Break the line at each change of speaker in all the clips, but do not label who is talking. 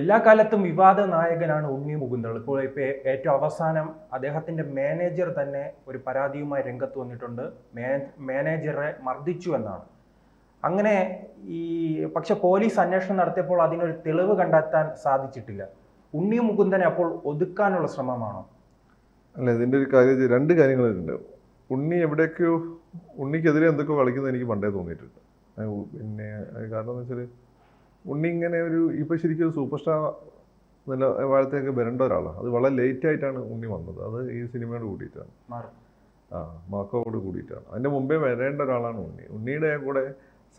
എല്ലാ കാലത്തും വിവാദ നായകനാണ് ഉണ്ണി മുകുന്ദൾ. ഇപ്പോൾ ഇപ്പോൾ ഏറ്റവും അവസാനം അദ്ദേഹത്തിന്റെ മാനേജർ തന്നെ ഒരു പരാതിയുമായി രംഗത്ത് വന്നിട്ടുണ്ട്. മാനേജറെ മർദ്ദിച്ചു എന്നാണ്. അങ്ങനെ ഈ പക്ഷെ പോലീസ് അന്വേഷണം നടത്തിയപ്പോൾ അതിനൊരു തെളിവ് കണ്ടെത്താൻ സാധിച്ചിട്ടില്ല. ഉണ്ണി മുകുന്ദനെ അപ്പോൾ ഒതുക്കാനുള്ള ശ്രമമാണോ?
അല്ല ഇതിന്റെ ഒരു കാര്യം രണ്ട് കാര്യങ്ങളുണ്ട് ഉണ്ണി എവിടെയൊക്കെയോ ഉണ്ണിക്കെതിരെ എന്തൊക്കെയോ കളിക്കുന്നത് എനിക്ക് പണ്ടേ തോന്നിയിട്ടുണ്ട്. പിന്നെ കാരണം എന്ന് വെച്ചാൽ ഉണ്ണി ഇങ്ങനെ ഒരു ഇപ്പോൾ ശരിക്കും സൂപ്പർ സ്റ്റാർ നില വാഴത്തേക്ക് വരേണ്ട ഒരാളാണ് അത് വളരെ ലേറ്റ് ആയിട്ടാണ് ഉണ്ണി വന്നത്. അത് ഈ സിനിമയോട് കൂടിയിട്ടാണ്. ആ മാക്കോട് കൂടിയിട്ടാണ്. അതിന്റെ മുമ്പേ വരേണ്ട ഒരാളാണ് ഉണ്ണി. ഉണ്ണിയുടെ കൂടെ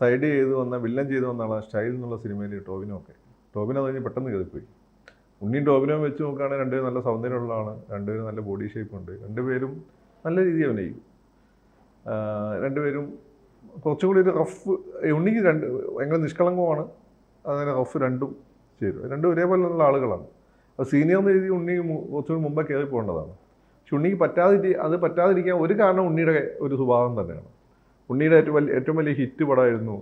സൈഡ് ചെയ്ത് വന്ന വില്ലൻ ചെയ്ത് വന്ന ആളാണ് സ്റ്റൈൽ എന്നുള്ള സിനിമയിൽ ടോവിനോ ഒക്കെ. ടോവിനോ അത് കഴിഞ്ഞ് പെട്ടെന്ന് കയറിപ്പോയി ഉണ്ണിയും ടോവിനോയും വെച്ച് നോക്കുകയാണെങ്കിൽ രണ്ടുപേരും നല്ല സൗന്ദര്യമുള്ള ആളാണ് രണ്ടുപേരും നല്ല ബോഡി ഷേപ്പ് ഉണ്ട്. രണ്ടുപേരും നല്ല രീതിയിൽ അഭിനയിക്കും. രണ്ടുപേരും കുറച്ചുകൂടി ഒരു റഫ് ഉണ്ണിക്ക് രണ്ട് ഭയങ്കര നിഷ്കളങ്കമാണ്. അതിന് റഫ് രണ്ടും ചേരും രണ്ടും ഒരേപോലെയുള്ള ആളുകളാണ്. അത് സീനിയർ എന്ന് എഴുതി ഉണ്ണി കുറച്ചുകൂടി മുമ്പേ കയറി പോകേണ്ടതാണ്. പക്ഷെ ഉണ്ണിക്ക് പറ്റാതിരി അത് പറ്റാതിരിക്കാൻ ഒരു കാരണം ഉണ്ണിയുടെ ഒരു സ്വഭാവം തന്നെയാണ്. ഉണ്ണിയുടെ ഏറ്റവും വലിയ ഏറ്റവും വലിയ ഹിറ്റ് പടമായിരുന്നു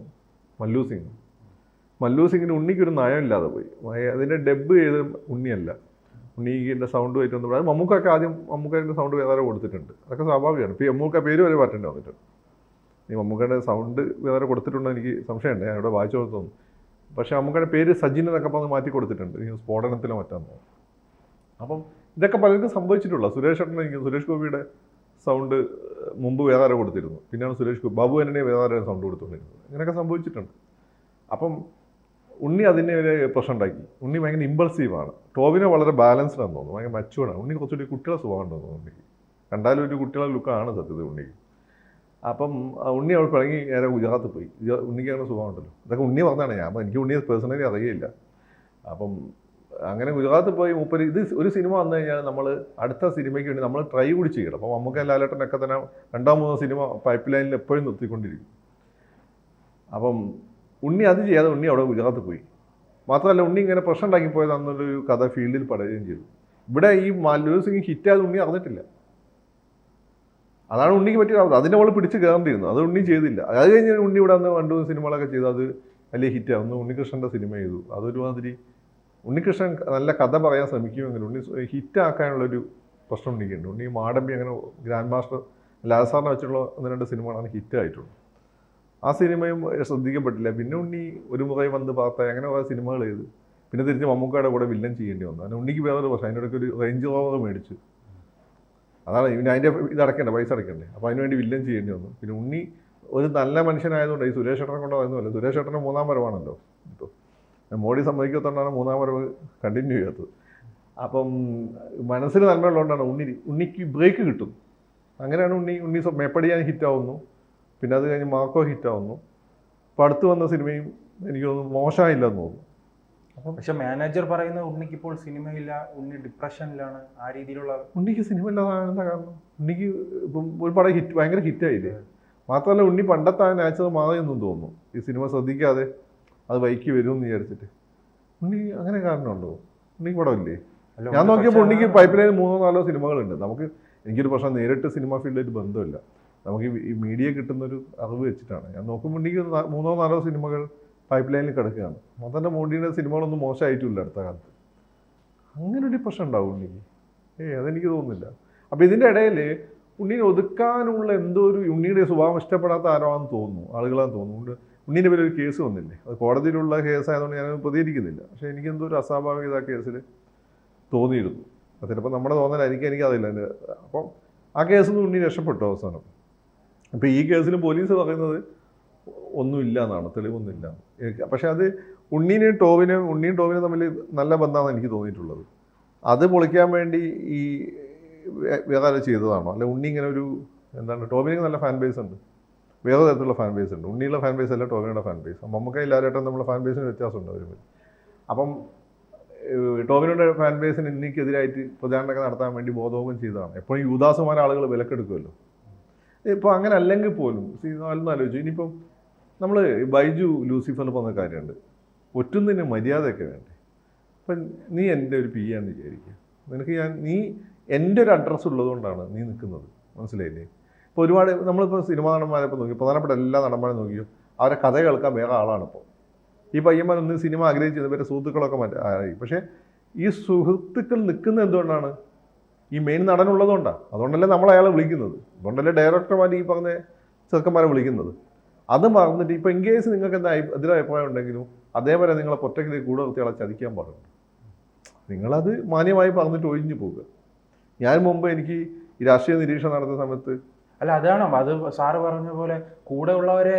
മല്ലു സിംഗ്. മല്ലു സിംഗിന് ഉണ്ണിക്കൊരു നയമില്ലാതെ പോയി. അതിന്റെ ഡബ് ചെയ്ത് ഉണ്ണിയല്ല. ഉണ്ണിക്കിന്റെ സൗണ്ട് പോയിട്ട് വന്നപ്പോൾ അത് മമ്മൂക്കൊക്കെ ആദ്യം മമ്മൂക്കന്റെ സൗണ്ട് വേറെ കൊടുത്തിട്ടുണ്ട്. അതൊക്കെ സ്വാഭാവികമാണ്. ഇപ്പോൾ മമ്മൂക്ക പേര് വരെ മാറ്റേണ്ടി വന്നിട്ടുണ്ട്. ഈ മമ്മൂക്കയുടെ സൗണ്ട് വേറെ കൊടുത്തിട്ടുണ്ടോ എനിക്ക് സംശയമുണ്ട്. ഞാൻ ഇവിടെ വായിച്ചു കൊടുത്തൊന്നും പക്ഷേ മമ്മൂക്കയുടെ പേര് സജിൻ എന്നൊക്കെ പറഞ്ഞ് മാറ്റി കൊടുത്തിട്ടുണ്ട്. ഈ സ്ഫോടനത്തിലോ മറ്റാന്നോ അപ്പം ഇതൊക്കെ പലർക്കും സംഭവിച്ചിട്ടുള്ള സുരേഷ് ഏട്ടൻ സുരേഷ് ഗോപിയുടെ സൗണ്ട് മുമ്പ് വേറെ കൊടുത്തിരുന്നു. പിന്നെയാണ് സുരേഷ് ഗോപി ബാബു എന്നെ വേറെ സൗണ്ട് കൊടുത്തുകൊണ്ടിരുന്നത്. ഇങ്ങനെയൊക്കെ സംഭവിച്ചിട്ടുണ്ട്. അപ്പം ഉണ്ണി അതിനെ ഒരു പ്രശ്നം ഉണ്ടാക്കി. ഉണ്ണി ഭയങ്കര ഇമ്പൾസീവാണ് ടോവിനെ വളരെ ബാലൻസ്ഡ് ആണെന്ന് തോന്നുന്നു. ഭയങ്കര മച്ചുവാണ് ഉണ്ണി കുറച്ചുകൂടി കുട്ടികളെ സ്വഭാവം തോന്നുന്നു ഉണ്ണിക്ക്. കണ്ടാലും ഒരു കുട്ടികളെ ലുക്കാണ് സത്യത്തിൽ ഉണ്ണിക്ക്. അപ്പം ഉണ്ണി അവൾ പിറങ്ങി നേരെ ഗുജറാത്ത് പോയി. ഉണ്ണിക്ക് അങ്ങനെ സ്വഭാവം ഉണ്ടല്ലോ ഇതൊക്കെ ഉണ്ണി പറഞ്ഞാണ് ഞാൻ. അപ്പം എനിക്ക് ഉണ്ണിയെ പേഴ്സണലി അറിയില്ല. അപ്പം അങ്ങനെ ഗുജറാത്ത് പോയി മൂപ്പര് ഇത് ഒരു സിനിമ വന്നു കഴിഞ്ഞാൽ നമ്മൾ അടുത്ത സിനിമയ്ക്ക് വേണ്ടി നമ്മൾ ട്രൈ കൂടി ചെയ്യണം. അപ്പം നമുക്ക് ലാലേട്ടനൊക്കെ തന്നെ രണ്ടോ മൂന്നോ സിനിമ പൈപ്പ് ലൈനിൽ എപ്പോഴും നിർത്തിക്കൊണ്ടിരിക്കും. അപ്പം ഉണ്ണി അത് ചെയ്യാതെ ഉണ്ണി അവിടെ ഗുജറാത്ത് പോയി. മാത്രമല്ല ഉണ്ണി ഇങ്ങനെ പ്രശ്നം ഉണ്ടാക്കി പോയത് അന്നൊരു കഥ ഫീൽഡിൽ പടരുകയും ചെയ്തു. ഇവിടെ ഈ മല്ലു സിംഗ് ഹിറ്റായത് ഉണ്ണി അറിഞ്ഞിട്ടില്ല. അതാണ് ഉണ്ണിക്ക് പറ്റിയ അതിനെ അവൾ പിടിച്ച് കയറേണ്ടിയിരുന്നു അത് ഉണ്ണി ചെയ്തില്ല. അത് കഴിഞ്ഞ് ഉണ്ണി ഇവിടെ അന്ന് രണ്ട് മൂന്ന് സിനിമകളൊക്കെ ചെയ്തു. അത് വലിയ ഹിറ്റാണ് ഒന്ന് ഉണ്ണികൃഷ്ണന്റെ സിനിമ ചെയ്തു. അതൊരുമാതിരി ഉണ്ണികൃഷ്ണൻ നല്ല കഥ പറയാൻ ശ്രമിക്കുമെങ്കിലും ഉണ്ണി ഹിറ്റാക്കാനുള്ളൊരു പ്രശ്നം ഉണ്ണിക്കുണ്ട്. ഉണ്ണി മാടമ്പി അങ്ങനെ ഗ്രാൻഡ് മാസ്റ്റർ ലാസാറിനെ വെച്ചുള്ള ഒന്ന് രണ്ട് സിനിമകളാണ് ഹിറ്റായിട്ടുള്ളത് ആ സിനിമയും ശ്രദ്ധിക്കപ്പെട്ടില്ല. പിന്നെ ഉണ്ണി ഒരു മുറയും വന്ന് പാർത്ത അങ്ങനെ കുറേ സിനിമകൾ ചെയ്ത്. പിന്നെ തിരിച്ച് മമ്മൂക്കയുടെ കൂടെ വില്ലൻ ചെയ്യേണ്ടി വന്നു. അങ്ങനെ ഉണ്ണിക്ക് വേറൊരു പ്രശ്നം. അതിന്റെ ഒരു റേഞ്ച് ഓവർ മേടിച്ചു. അതാണ് പിന്നെ അതിന്റെ ഇത് പൈസ അടയ്ക്കണ്ടേ. അപ്പോൾ അതിനുവേണ്ടി വില്ലൻ ചെയ്യേണ്ടി വന്നു. പിന്നെ ഉണ്ണി ഒരു നല്ല മനുഷ്യനായതുകൊണ്ട് ഈ സുരേഷ് ഏട്ടനെ കൊണ്ടാകുന്നില്ല സുരേഷ് ഏട്ടന്റെ മൂന്നാം വരവാണല്ലോ. ഇപ്പോൾ മോഡി സമ്മതിക്കത്തോണ്ടാണ് മൂന്നാം വരവ് കണ്ടിന്യൂ ചെയ്യാത്തത്. അപ്പം മനസ്സിന് നന്മയുള്ളതുകൊണ്ടാണ് ഉണ്ണി ഉണ്ണിക്ക് ബ്രേക്ക് കിട്ടും. അങ്ങനെയാണ് ഉണ്ണി ഉണ്ണി മേപ്പടിയാൻ ഹിറ്റാവുന്നു പിന്നെ അത് കഴിഞ്ഞ് മാർക്കോ ഹിറ്റാവുന്നു അപ്പോൾ അടുത്ത് വന്ന സിനിമയും എനിക്ക് തോന്നുന്നു മോശമായില്ലെന്ന് തോന്നുന്നു.
പക്ഷെ മാനേജർ പറയുന്ന ഉണ്ണിക്ക് ഇപ്പോൾ സിനിമയില്ല ഉണ്ണി ഡിപ്രഷനിലാണ് ആ രീതിയിലുള്ള
ഉണ്ണിക്ക് സിനിമ ഇല്ലാതാണ് കാരണം ഉണ്ണിക്ക് ഇപ്പം ഒരു പടം ഹിറ്റ് ഭയങ്കര ഹിറ്റായില്ലേ? മാത്രമല്ല ഉണ്ണി പണ്ടത്തെ ആ നാച്ചുറൽ മാറിയെന്നും തോന്നുന്നു. ഈ സിനിമ ശ്രദ്ധിക്കാതെ അത് വൈക്കി വരുമെന്ന് വിചാരിച്ചിട്ട്. ഉണ്ണി അങ്ങനെ കാരണമുണ്ടോ? ഉണ്ണിക്ക് പടമില്ലേ
ഇല്ലേ?
ഞാൻ നോക്കിയപ്പോൾ ഉണ്ണിക്ക് പൈപ്പ് ലൈനിൽ മൂന്നോ നാലോ സിനിമകളുണ്ട്. നമുക്ക് എനിക്കൊരു പ്രശ്നം നേരിട്ട് സിനിമ ഫീൽഡിൽ ബന്ധമില്ല. നമുക്ക് ഈ മീഡിയ കിട്ടുന്നൊരു അറിവ് വെച്ചിട്ടാണ്. ഞാൻ നോക്കുമ്പോൾ ഉണ്ണിക്ക് മൂന്നോ നാലോ സിനിമകൾ പൈപ്പ് ലൈനിൽ കിടക്കുകയാണ്. മദന്റെ മോഡിയുടെ സിനിമകളൊന്നും മോശമായിട്ടില്ല അടുത്ത കാലത്ത്. അങ്ങനെ ഒരു പ്രശ്നം ഉണ്ടാവും ഉണ്ണിക്ക് ഏ അതെനിക്ക് തോന്നുന്നില്ല. അപ്പോൾ ഇതിന്റെ ഇടയിൽ ഉണ്ണീനെ ഒതുക്കാനുള്ള എന്തോ ഒരു ഉണ്ണിയുടെ സ്വഭാവം ഇഷ്ടപ്പെടാത്ത ആരോ തോന്നുന്നു ആളുകളാന്ന് തോന്നുന്നുണ്ട് ഉണ്ണീന്റെ പേരിൽ കേസ് വന്നില്ലേ? അത് കോടതിയിലുള്ള കേസ് ആയതുകൊണ്ട് ഞാൻ പ്രതികരിക്കുന്നില്ല. പക്ഷേ എനിക്കെന്തോ ഒരു അസ്വാഭാവികത കേസിൽ തോന്നിയിരുന്നു. ചിലപ്പോൾ നമ്മുടെ തോന്നലായിരിക്കും എനിക്കതില്ല അതിന്റെ അപ്പം ആ കേസിൽ നിന്ന് ഉണ്ണി രക്ഷപ്പെട്ടു അവസാനം. അപ്പോൾ ഈ കേസിൽ പോലീസ് പറയുന്നത് ഒന്നുമില്ല എന്നാണ് തെളിവൊന്നുമില്ല പക്ഷേ അത് ഉണ്ണീനെയും ടോവിനും ഉണ്ണിയും ടോവിനും തമ്മിൽ നല്ല ബന്ധമാണ് എനിക്ക് തോന്നിയിട്ടുള്ളത്. അത് പൊളിക്കാൻ വേണ്ടി ഈ വേറെ ചെയ്തതാണോ? അല്ലെ ഉണ്ണി ഇങ്ങനെ ഒരു എന്താണ് ടോവിനിക്ക് നല്ല ഫാൻ ബേസ് ഉണ്ട്. വേറെ തരത്തിലുള്ള ഫാൻ ബേസ് ഉണ്ട്. ഉണ്ണിയുടെ ഫാൻ ബേസ് അല്ല ടോവിനയുടെ ഫാൻ ബേസ് മമ്മക്ക എല്ലാവരായിട്ടും നമ്മുടെ ഫാൻ ബേസിന് വ്യത്യാസമുണ്ട് അവർ അപ്പം ടോവിനുടെ ഫാൻ ബേസിന് ഉണ്ണിക്കെതിരായിട്ട് പ്രചാരണമൊക്കെ നടത്താൻ വേണ്ടി ബോധവും ചെയ്തതാണ്. എപ്പോഴും യൂദാസമാന വിലക്കെടുക്കുമല്ലോ. ഇപ്പോൾ അങ്ങനെ അല്ലെങ്കിൽ പോലും സീ ആലോചിച്ചു. ഇനിയിപ്പം നമ്മൾ ബൈജു ലൂസിഫറിൽ പോകുന്ന കാര്യമുണ്ട്. ഒറ്റുന്നതിന് മര്യാദയൊക്കെ വേണ്ടേ? അപ്പം നീ എന്റെ ഒരു പി ആണെന്ന് വിചാരിക്കുക. നിനക്ക് ഞാൻ നീ എന്റെ ഒരു അഡ്രസ്സ് ഉള്ളതുകൊണ്ടാണ് നീ നിൽക്കുന്നത്. മനസ്സിലായില്ലേ? ഇപ്പോൾ ഒരുപാട് നമ്മളിപ്പോൾ സിനിമാ നടന്മാരെ ഇപ്പോൾ നോക്കി പ്രധാനപ്പെട്ട എല്ലാ നടന്മാരും നോക്കിയോ? അവരെ കഥ കേൾക്കാൻ വേറെ ആളാണ് ഇപ്പോൾ ഈ പയ്യന്മാർ ഒന്ന് സിനിമ ആഗ്രഹിച്ചത് ഇവരുടെ സുഹൃത്തുക്കളൊക്കെ ആയി പക്ഷേ ഈ സുഹൃത്തുക്കൾ നിൽക്കുന്നത് എന്തുകൊണ്ടാണ്? ഈ മെയിൻ നടനുള്ളതുകൊണ്ടാണ് അതുകൊണ്ടല്ലേ നമ്മൾ അയാളെ വിളിക്കുന്നത്. അതുകൊണ്ടല്ലേ ഡയറക്ടർമാർ ഈ പറഞ്ഞ ചെറുക്കന്മാരെ വിളിക്കുന്നത്. അത് മറന്നിട്ട് ഇപ്പോൾ ഇൻ കേസ് നിങ്ങൾക്ക് എന്താ എതിരഭിപ്രായം ഉണ്ടെങ്കിലും അതേപോലെ നിങ്ങളെ പൊറ്റക്കിലേക്ക് കൂടെ നിർത്തി ആളെ ചതിക്കാൻ പാടും നിങ്ങളത് മാന്യമായി പറഞ്ഞിട്ട് ഒഴിഞ്ഞു പോകുക ഞാൻ മുമ്പ് എനിക്ക് ഈ രാഷ്ട്രീയ നിരീക്ഷണം നടത്തുന്ന സമയത്ത്
അല്ല അതാണ്? അത് സാറ് പറഞ്ഞ പോലെ കൂടെ ഉള്ളവരെ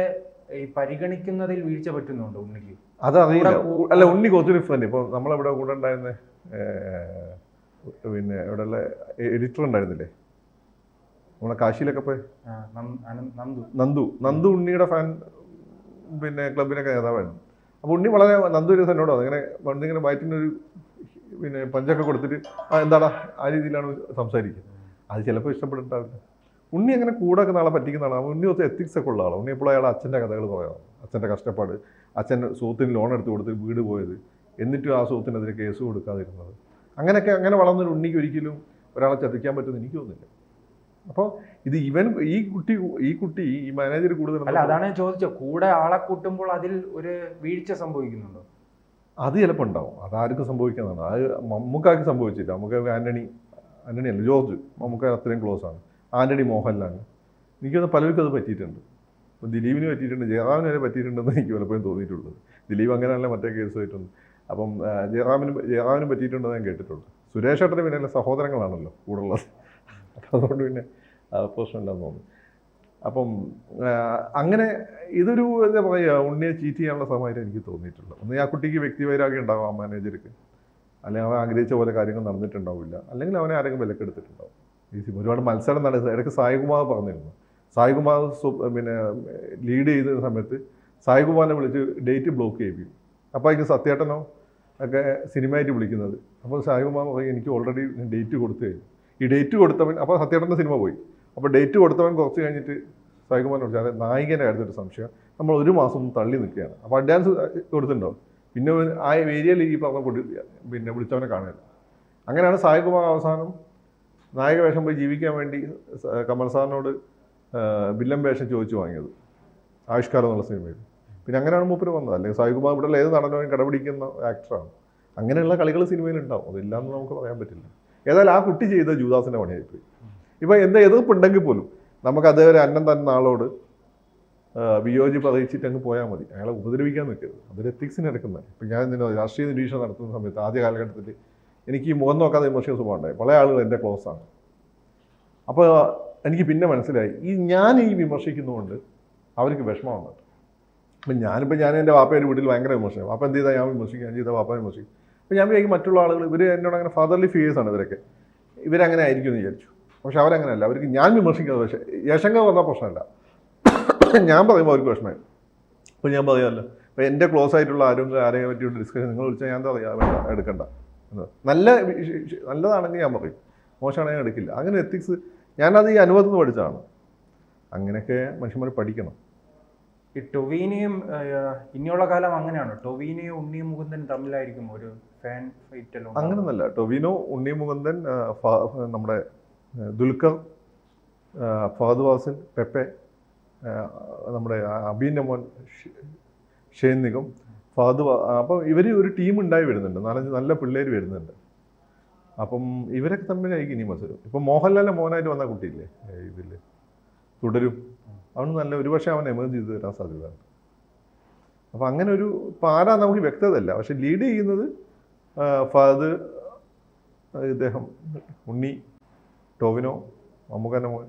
ഈ പരിഗണിക്കുന്നതിൽ വീഴ്ച പറ്റുന്നുണ്ട് ഉണ്ണിക്ക്?
അതറിയില്ല. അല്ല ഉണ്ണി ഡിഫറെന്റ്. ഇപ്പോൾ നമ്മളിവിടെ കൂടെ ഉണ്ടായിരുന്ന പിന്നെ പിന്നെ ഇവിടെയുള്ള എഡിറ്റർ ഉണ്ടായിരുന്നില്ലേ? നമ്മളെ കാശിയിലൊക്കെ പോയി.
നന്ദു
നന്ദു. നന്ദു. ഉണ്ണിയുടെ ഫാൻ പിന്നെ ക്ലബിനൊക്കെ നേതാവായിരുന്നു. അപ്പോൾ ഉണ്ണി വളരെ നന്ദു ഒരു എന്നോട് ഇങ്ങനെ പണ്ടിങ്ങനെ വയറ്റിനൊരു പിന്നെ പഞ്ചൊക്കെ കൊടുത്തിട്ട് ആ എന്താടാ ആ രീതിയിലാണ് സംസാരിക്കുക. അത് ചിലപ്പോൾ ഇഷ്ടപ്പെടുന്നുണ്ടാവില്ല ഉണ്ണി അങ്ങനെ കൂടെ ഒക്കെ നാളെ പറ്റിക്കുന്ന ആളാണ് ഉണ്ണി ഒത്തിരി എത്തിക്സ് ഒക്കെ ഉള്ള ആളാണ്. ഉണ്ണി എപ്പോഴും അയാൾ അച്ഛന്റെ കഥകൾ പറയാം. അച്ഛന്റെ കഷ്ടപ്പാട്. അച്ഛൻ സുഹൃത്തിന് ലോൺ എടുത്ത് കൊടുത്ത് വീട് പോയത്. എന്നിട്ടും ആ സുഹൃത്തിനെതിരെ കേസ് കൊടുക്കാതിരുന്നത്. അങ്ങനെയൊക്കെ അങ്ങനെ വളർന്നൊരു ഉണ്ണിക്ക് ഒരിക്കലും ഒരാളെ ചതിക്കാൻ പറ്റുമെന്ന് എനിക്ക് തോന്നുന്നില്ല. അപ്പോൾ ഇത് ഇവൻ ഈ കുട്ടി ഈ കുട്ടി ഈ മാനേജർ കൂടുതൽ
അല്ല അതാണ് ചോദിച്ചത്. കൂടെ ആളെ കൂട്ടുമ്പോൾ അതിൽ ഒരു വീഴ്ച സംഭവിക്കുന്നുണ്ടോ?
അത് ചിലപ്പോൾ ഉണ്ടാവും. അത് ആർക്കും സംഭവിക്കുന്നതാണ് അത് മമ്മൂക്കാർക്ക് സംഭവിച്ചില്ല. നമുക്ക് ആന്റണി ആന്റണി അല്ല ജോർജ്. മമ്മൂക്ക അത്രയും ക്ലോസ് ആണ്. ആന്റണി മോഹൻലാൽ എനിക്കൊന്ന് പലർക്കും അത് പറ്റിയിട്ടുണ്ട്. ഇപ്പം ദിലീപിന് പറ്റിയിട്ടുണ്ട് ജയറാമിന് വരെ പറ്റിയിട്ടുണ്ടെന്ന് എനിക്ക് പലപ്പോഴും തോന്നിയിട്ടുള്ളത്. ദിലീപ് അങ്ങനെയല്ല മറ്റേ കേസ് ആയിട്ടുണ്ട്. അപ്പം ജയറാമിന് ജയറാമിന് പറ്റിയിട്ടുണ്ടെന്ന് ഞാൻ കേട്ടിട്ടുണ്ട്. സുരേഷ് ഏട്ടന് പിന്നെ സഹോദരങ്ങളാണല്ലോ കൂടുള്ളത് അതുകൊണ്ട് പിന്നെ പ്രശ്നമുണ്ടെന്ന് തോന്നി അപ്പം അങ്ങനെ ഇതൊരു എന്താ പറയുക ഉണ്ണിയെ ചീറ്റ് ചെയ്യാനുള്ള സമയമായിട്ട് എനിക്ക് തോന്നിയിട്ടുള്ളത് ഒന്ന് ആ കുട്ടിക്ക് വ്യക്തിവൈരാഗ്യം ഉണ്ടാവും ആ മാനേജർക്ക് അല്ലെങ്കിൽ അവൻ ആഗ്രഹിച്ച പോലെ കാര്യങ്ങൾ നടന്നിട്ടുണ്ടാവില്ല. അല്ലെങ്കിൽ അവനെ ആരെങ്കിലും വിലക്കെടുത്തിട്ടുണ്ടാവും. ഈ സിനിമ ഒരുപാട് മത്സരം നടത്തി ഇടയ്ക്ക് സായികുമാർ പറഞ്ഞിരുന്നു. സായികുമാർ പിന്നെ ലീഡ് ചെയ്ത സമയത്ത് സായികുമാറിനെ വിളിച്ച് ഡേറ്റ് ബ്ലോക്ക് ചെയ്യിപ്പിക്കും അപ്പോൾ അതിന് സത്യേട്ടനോ ഒക്കെ സിനിമയായിട്ട് വിളിക്കുന്നത്. അപ്പോൾ സായികുമാർ പറയും എനിക്ക് ഓൾറെഡി ഡേറ്റ് കൊടുത്തു. കഴിഞ്ഞു ഈ ഡേറ്റ് കൊടുത്തവൻ അപ്പോൾ സത്യേട്ടന്റെ സിനിമ പോയി. അപ്പോൾ ഡേറ്റ് കൊടുത്തവൻ കുറച്ച് കഴിഞ്ഞിട്ട് സായികുമാറിനെ വിളിച്ചു അതായത് നായികന്റെ കാര്യത്തിൽ സംശയം. നമ്മൾ ഒരു മാസം തള്ളി നിൽക്കുകയാണ്. അപ്പോൾ അഡ്വാൻസ് കൊടുത്തിട്ടുണ്ടോ? പിന്നെ ആ ഏരിയയിൽ ഈ പറഞ്ഞ കൊടു പിന്നെ വിളിച്ചവനെ കാണില്ല അങ്ങനെയാണ് സായികുമാർ അവസാനം നായക വേഷം പോയി ജീവിക്കാൻ വേണ്ടി കമൽ സാറിനോട് ആ, വേഷം ചോദിച്ചു വാങ്ങിയത്. ആവിഷ്കാരം എന്നുള്ള സിനിമയിൽ. പിന്നെ അങ്ങനെയാണ് മൂപ്പര് വന്നത്. അല്ലെങ്കിൽ സായികുമാർ ഇവിടെ ഏത് നടനവും കടപിടിക്കുന്ന ആക്ടറാണ് അങ്ങനെയുള്ള കളികൾ സിനിമയിൽ ഉണ്ടാവും. അതില്ലാന്ന് നമുക്ക് പറയാൻ പറ്റില്ല. ഏതായാലും ആ കുട്ടി ചെയ്ത ജൂദാസിന്റെ പണിയായിപ്പോയി. ഇപ്പം എന്താ എതിർപ്പുണ്ടെങ്കിൽ പോലും നമുക്ക് അതേവരെ അന്നം തന്ന ആളോട് വിയോജി അറിയിച്ചിട്ട് അങ്ങ് പോയാൽ മതി. അയാളെ ഉപദ്രവിക്കാൻ നിൽക്കരുത്. അതൊരു എത്തിക്സിന് എടുക്കുന്നത് ഇപ്പം ഞാൻ ഇതിന് രാഷ്ട്രീയ നിരീക്ഷണം നടത്തുന്ന സമയത്ത് ആദ്യ കാലഘട്ടത്തിൽ എനിക്ക് ഈ മുഖം നോക്കാതെ വിമർശിക്കുന്ന സ്വഭാവം ഉണ്ടായി. പല ആളുകൾ എന്റെ ക്ലോസ് ആണ്. അപ്പോൾ എനിക്ക് പിന്നെ മനസ്സിലായി ഈ ഞാൻ ഈ വിമർശിക്കുന്നതുകൊണ്ട് അവർക്ക് വിഷമമുണ്ട് അപ്പം ഞാനിപ്പോൾ ഞാൻ എന്റെ വാപ്പയുടെ വീട്ടിൽ ഭയങ്കര വിമർശനം. വാപ്പ എന്ത് ചെയ്താൽ ഞാൻ വിമർശിക്കും. ഞാൻ ചെയ്താൽ വാപ്പ വിമർശിക്കും. അപ്പോൾ ഞാൻ വിചാരിക്കും മറ്റുള്ള ആളുകൾ ഇവർ എന്നോട് അങ്ങനെ ഫാദർലി ഫിയേഴ്സ് ആണ് ഇവരൊക്കെ. ഇവരങ്ങനെ ആയിരിക്കും എന്ന് വിചാരിച്ചു. പക്ഷെ അവരങ്ങനെയല്ല. അവർക്ക് ഞാൻ വിമർശിക്കുന്നത് പക്ഷേ യശങ്ക വന്ന പ്രശ്നമല്ല. ഞാൻ പറയുമ്പോൾ അവർക്ക് പ്രശ്നമായി അപ്പോൾ ഞാൻ പറയാമല്ലോ. അപ്പോൾ എന്റെ ക്ലോസ് ആയിട്ടുള്ള ആരും ആരെയും പറ്റിയുള്ള ഡിസ്കഷൻ നിങ്ങൾ വിളിച്ചാൽ ഞാൻ പറയുക വേണ്ട എടുക്കണ്ട. എന്ന്. നല്ല നല്ലതാണെങ്കിൽ ഞാൻ പറയും. മോശമാണെങ്കിൽ ഞാൻ എടുക്കില്ല. അങ്ങനെ എത്തിക്സ് ഞാനത് ഈ അനുഭവത്തിൽ നിന്ന് പഠിച്ചതാണ്. അങ്ങനെയൊക്കെ മനുഷ്യന്മാർ പഠിക്കണം.
ഈ ടൊവീനയും ഇനിയുള്ള കാലം അങ്ങനെയാണ്. ടൊവീനയും ഉണ്ണിയും മുകുന്ദൻ തമ്മിലായിരിക്കും ഒരു ഫാൻ ഫൈറ്റ്
അങ്ങനൊന്നല്ല. ടൊവീനോ ഉണ്ണി മുകുന്ദൻ നമ്മുടെ ദുൽഖർ ഫഹദ് വാസിൻ പെപ്പെ നമ്മുടെ അബീന്റെ മോൻ ഷെയ്ൻ നിഗം ഫഹദ് അപ്പം ഇവർ ഒരു ടീം ഉണ്ടായി വരുന്നുണ്ട്. നാലഞ്ച് നല്ല പിള്ളേർ വരുന്നുണ്ട്. അപ്പം ഇവരൊക്കെ തമ്മിലായിരിക്കും ഇനി മത്സരം. ഇപ്പം മോഹൻലാലിന്റെ മോനായിട്ട് വന്ന കുട്ടിയില്ലേ ഇതിൽ തുടരും. അവന് നല്ല ഒരുപക്ഷെ അവൻ എമേജ് ചെയ്ത് തരാൻ സാധ്യതയുണ്ട് അപ്പോൾ അങ്ങനെ ഒരു പാര നമുക്ക് വ്യക്തതല്ല പക്ഷെ ലീഡ് ചെയ്യുന്നത് ഫാദർ ഇദ്ദേഹം ഉണ്ണി ടോവിനോ മമ്മൂക്കന്റെ മോൻ.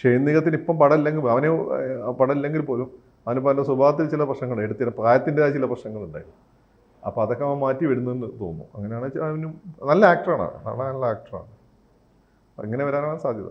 ഷെയ്നികത്തിന് ഇപ്പം പടമില്ലെങ്കിൽ അവനെ പടമില്ലെങ്കിൽ പോലും അവനിപ്പോൾ അവന്റെ സ്വഭാവത്തിൽ ചില പ്രശ്നങ്ങൾ എടുത്തിട്ട് പ്രായത്തിന്റെതായ ചില പ്രശ്നങ്ങളുണ്ടായിരുന്നു അപ്പോൾ അതൊക്കെ അവൻ മാറ്റി വരുന്നെന്ന് തോന്നുന്നു. അങ്ങനെയാണെന്ന് വെച്ചാൽ അവനും നല്ല ആക്ടറാണ് നല്ല ആക്ടറാണ് അങ്ങനെ വരാനാണ് സാധ്യത.